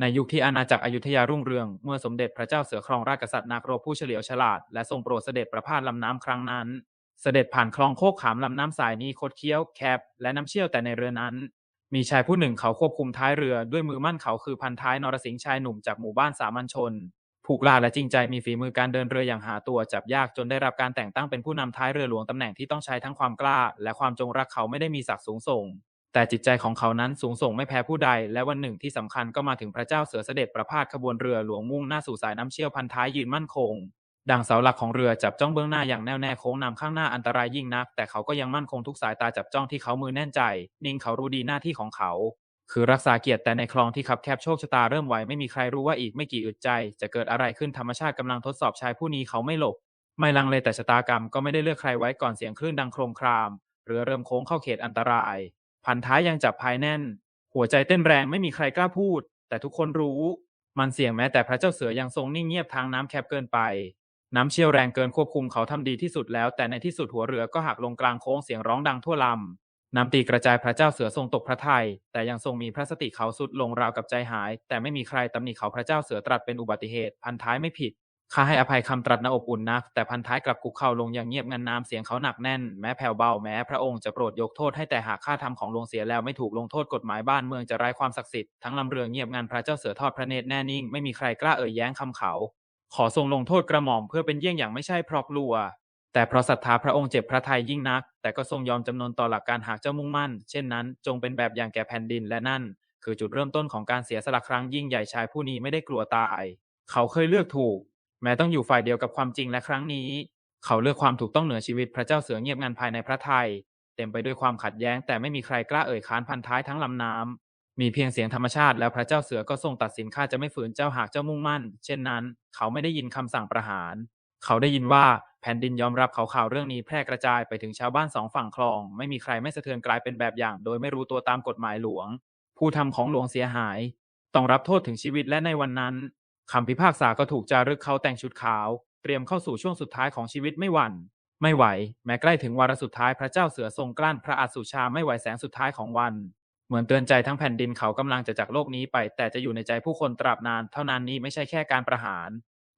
ในยุคที่อาณาจักรอยุธยารุ่งเรือง เมื่อสมเด็จพระเจ้าเสือครองราชกษัตริย์นักรบผู้เฉลียวฉลาด และทรงโปรดเสด็จประพาสลำน้ำครั้งนั้น เสด็จผ่านคลองโคกขามลำน้ำสายนี้คดเคี้ยวแคบและน้ำเชี่ยวแต่ในเรือนั้น มีชายผู้หนึ่งเขาควบคุมท้ายเรือด้วยมือมั่นเขาคือพันท้ายนรสิงห์ชายหนุ่มจากหมู่บ้านสามัญชน ผูกลาและจริงใจมีฝีมือการเดินเรืออย่างหาตัวจับยากจนได้รับการแต่งตั้งเป็นผู้นำท้ายเรือหลวงตำแหน่งที่ต้องใช้ทั้งความกล้า และความจงรักเขาไม่ได้มีศักดิ์สูงส่ง แต่จิตใจของเขานั้นสูงส่งไม่แพ้ผู้ใด และวันหนึ่งที่สำคัญก็มาถึงพระเจ้าเสือเสด็จประพาสขบวนเรือหลวงมุ่งหน้าสู่สายน้ำเชี่ยวพันท้ายยืนมั่นคง ดังเสาหลักของเรือจับจ้องเบื้องหน้าอย่างแน่วแน่โค้งนำข้างหน้าอันตรายยิ่งนัก แต่เขาก็ยังมั่นคงทุกสายตาจับจ้องที่เขามือแน่นใจ นิ่งเขารู้ดีหน้าที่ของเขา คือรักษาเกียรติแต่ในคลองที่คับแคบโชคชะตาเริ่มไหวไม่มีใครรู้ว่าอีกไม่กี่อึดใจ จะเกิดอะไรขึ้นธรรมชาติกำลังทดสอบชายผู้นี้เขาไม่หลบ ไม่ลังเลแต่ชะตากรรมก็ไม่ได้เลือกใครไว้ก่อนเสียงคลื่นดังโครมครามเรือเริ่มโค้งเข้าเขตอันตราย พันท้ายยังจับภายแน่น หัวใจเต้นแรงไม่มีใครกล้าพูด แต่ทุกคนรู้ มันเสี่ยงแม้แต่พระเจ้าเสือยังทรงนิ่งเงียบทางน้ำแคบเกินไป น้ำเชี่ยวแรงเกินควบคุมเขาทำดีที่สุดแล้ว แต่ในที่สุดหัวเรือก็หักลงกลางโค้งเสียงร้องดังทั่วลำน้ำตีกระจายพระเจ้าเสือทรงตกพระทยัยแต่ยังทรงมีพระสติเขาสุดลงราวกับใจหาย แต่ไม่มีใครตำหนิเขาพระเจ้าเสือตรัสเป็นอุบัติเหตุ พันท้ายไม่ผิด ข้าให้อภัยคำตรัสนาอบอุ่นนัก แต่พันท้ายกลับกุกเข่าลงอย่างเงียบงันน้ำเสียงเขาหนักแน่น แม้แผ่วเบา แม้พระองค์จะโปรดยกโทษให้แต่หากข้าทำของหลวงเสียแล้วไม่ถูกลงโทษกฎหมายบ้านเมืองจะไร้ความศักดิ์สิทธิ์ทั้งลำเรือเงียบงันพระเจ้าเสือทอดพระเนตรแน่นิ่งไม่มีใครกล้าเอ่ยแย้งคำเขา ขอทรงลงโทษกระหม่อมเพื่อเป็นเยี่ยงอย่างไม่ใช่เพราะกลัว แต่เพราะศรัทธาพระองค์เจ็บพระทัยยิ่งนัก แต่ก็ทรงยอมจำนนต่อหลักการหากเจ้ามุ่งมั่น เช่นนั้น จงเป็นแบบอย่างแก่แผ่นดินและนั่น คือจุดเริ่มต้นของการเสียสละครั้งยิ่งใหญ่ชายผู้นี้ไม่ได้กลัวตาย เขาเคยเลือกถูก แม้ต้องอยู่ฝ่ายเดียวกับความจริงและครั้งนี้ เขาเลือกความถูกต้องเหนือชีวิตพระเจ้าเสือเงียบงันภายในพระไทย เต็มไปด้วยความขัดแย้ง แต่ไม่มีใครกล้าเอ่ยค้านพันท้ายทั้งลำน้ำมีเพียงเสียงธรรมชาติแล้วพระเจ้าเสือก็ทรงตัดสินข้าจะไม่ฝืนเจ้าหากเจ้ามุ่งมั่น เช่นนั้น เขาไม่ได้ยินคำสั่งประหาร เขาได้ยินว่าแผ่นดินยอมรับเขาข่าวเรื่องนี้แพร่กระจายไปถึงชาวบ้านสองฝั่งคลอง ไม่มีใครไม่สะเทือนกลายเป็นแบบอย่าง โดยไม่รู้ตัวตามกฎหมายหลวง ผู้ทำของหลวงเสียหาย ต้องรับโทษถึงชีวิตและในวันนั้น คำพิพากษาก็ถูกจารึกเขาแต่งชุดขาว เตรียมเข้าสู่ช่วงสุดท้ายของชีวิตไม่หวั่น ไม่ไหว แม้ใกล้ถึงวาระสุดท้ายพระเจ้าเสือทรงกลั้นพระอัศสุชาไม่ไหวแสงสุดท้ายของวัน เหมือนเตือนใจทั้งแผ่นดินเขากำลังจะจากโลกนี้ไป แต่จะอยู่ในใจผู้คนตราบนาน เท่านั้นนี้ไม่ใช่แค่การประหาร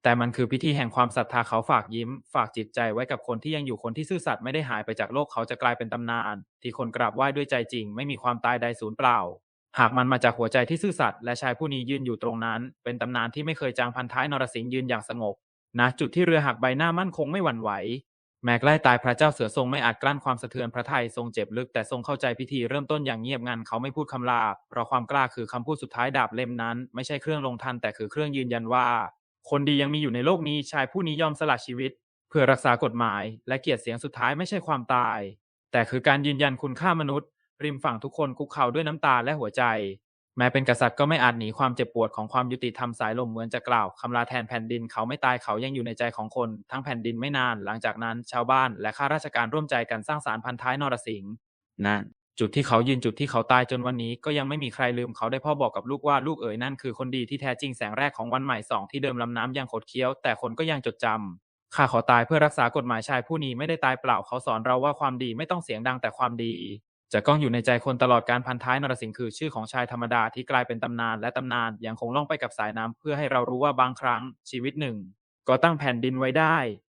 แต่มันคือพิธีแห่งความศรัทธาเขาฝากยิ้ม ฝากจิตใจไว้กับคนที่ยังอยู่คนที่ซื่อสัตย์ไม่ได้หายไปจากโลกเขาจะกลายเป็นตำนาน ที่คนกราบไหว้ด้วยใจจริง ไม่มีความตายใดสูญเปล่า หากมันมาจากหัวใจที่ซื่อสัตย์และชายผู้นี้ยืนอยู่ตรงนั้น เป็นตำนานที่ไม่เคยจางพันท้ายนรสิงห์ยืนอย่างสงบณจุดที่เรือหักใบหน้ามั่นคงไม่หวั่นไหว แม้ใกล้ตายพระเจ้าเสือทรงไม่อาจกลั้นความสะเทือนพระทัยทรงเจ็บลึกแต่ทรงเข้าใจพิธีเริ่มต้นอย่างเงียบงันเขาไม่พูดคำลาเพราะความกล้าคือคำพูดสุดท้ายดาบเล่มนั้น ไม่ใช่เครื่องลงทันแต่คือเครื่องยืนยันว่า คนดียังมีอยู่ในโลกนี้ชายผู้นี้ยอมสละชีวิต เพื่อรักษากฎหมาย และเกียรติเสียงสุดท้ายไม่ใช่ความตาย แต่คือการยืนยันคุณค่ามนุษย์ ริมฝั่งทุกคนคุกเข่าด้วยน้ำตาและหัวใจ แม้เป็นกษัตริย์ก็ไม่อาจหนีความเจ็บปวดของความยุติธรรมสายลมเหมือนจะกล่าวคำลาแทนแผ่นดินเขาไม่ตายเขายังอยู่ในใจของคน ทั้งแผ่นดินไม่นาน หลังจากนั้นชาวบ้านและข้าราชการร่วมใจกันสร้างศาลพันท้ายนรสิงห์นั่นจุดที่เขายืนจุดที่เขาตายจนวันนี้ก็ยังไม่มีใครลืมเขาได้พ่อบอกกับลูกว่าลูกเอ๋ยนั่นคือคนดีที่แท้จริงแสงแรกของวันใหม่สองที่เดิมลำน้ำยังขดเคี้ยวแต่คนก็ยังจดจำข้าขอตายเพื่อรักษากฎหมายชายผู้นี้ไม่ได้ตายเปล่าเขาสอนเราว่าความดีไม่ต้องเสียงดังแต่ความดี จะก้องอยู่ในใจคนตลอดการพันท้ายนรสิงห์คือชื่อของชายธรรมดาที่กลายเป็นตำนานและตำนานยังคงล่องไปกับสายน้ำเพื่อให้เรารู้ว่าบางครั้งชีวิตหนึ่ง ก็ตั้งแผ่นดินไว้ได้